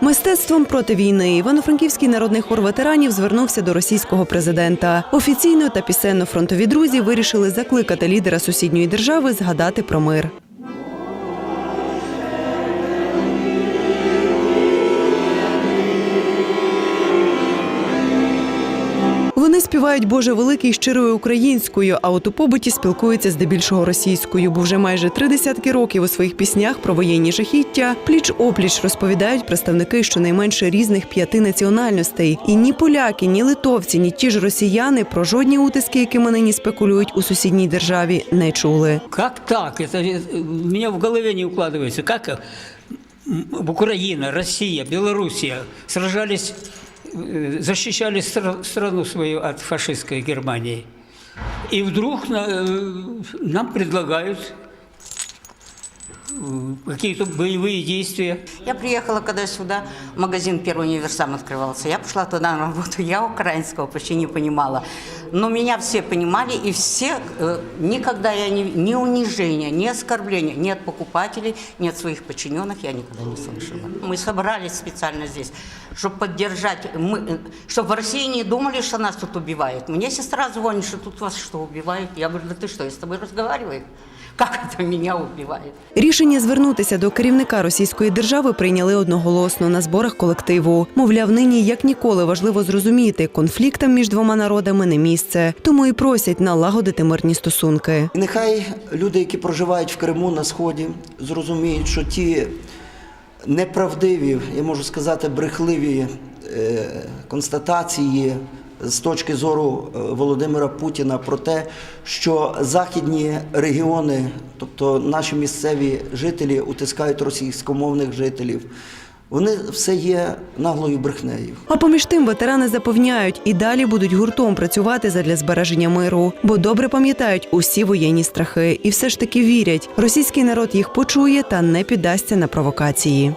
Мистецтвом проти війни Івано-Франківський народний хор ветеранів звернувся до російського президента. Офіційно та пісенно фронтові друзі вирішили закликати лідера сусідньої держави згадати про мир. Вони співають Боже великий щирою українською, а от у побуті спілкуються здебільшого російською, бо вже майже три десятки років у своїх піснях про воєнні жахіття пліч опліч розповідають представники щонайменше різних п'яти національностей. І ні поляки, ні литовці, ні ті ж росіяни про жодні утиски, якими нині спекулюють у сусідній державі, не чули. Как так? Это э, у меня в голове не укладывается. Как э, м, Украина, Россия, Белоруссия сражались, э, защищали страну свою от фашистской Германии. И вдруг э, нам предлагают э, какие-то боевые действия. Я приехала, когда сюда магазин «Первый универсам» открывался. Я пошла туда на работу. Я украинского почти не понимала. Но меня все понимали, и все, э, никогда я не, ни унижения, ни оскорбления, ни от покупателей, ни от своих подчиненных я никогда не слышала. Мы собрались специально здесь, чтобы поддержать, чтобы в России не думали, что нас тут убивают. Мне сестра звонит, что тут вас что, убивают? Я говорю, да ты что, я с тобой разговариваю? Как это меня убивает? Рішення звернутися до керівника Російської держави прийняли одноголосно на зборах колективу. Мовляв, нині як ніколи важливо зрозуміти, конфліктам між двома народами не місце, тому і просять налагодити мирні стосунки. Нехай люди, які проживають в Криму на сході, зрозуміють, що ті неправдиві, я можу сказати, брехливі е, констатації з точки зору е, Володимира Путіна про те, що західні регіони, тобто наші місцеві жителі, утискають російськомовних жителів. Вони все є наглою брехнею. А поміж тим ветерани запевняють і далі будуть гуртом працювати задля збереження миру, бо добре пам'ятають усі воєнні страхи і все ж таки вірять, російський народ їх почує та не піддасться на провокації.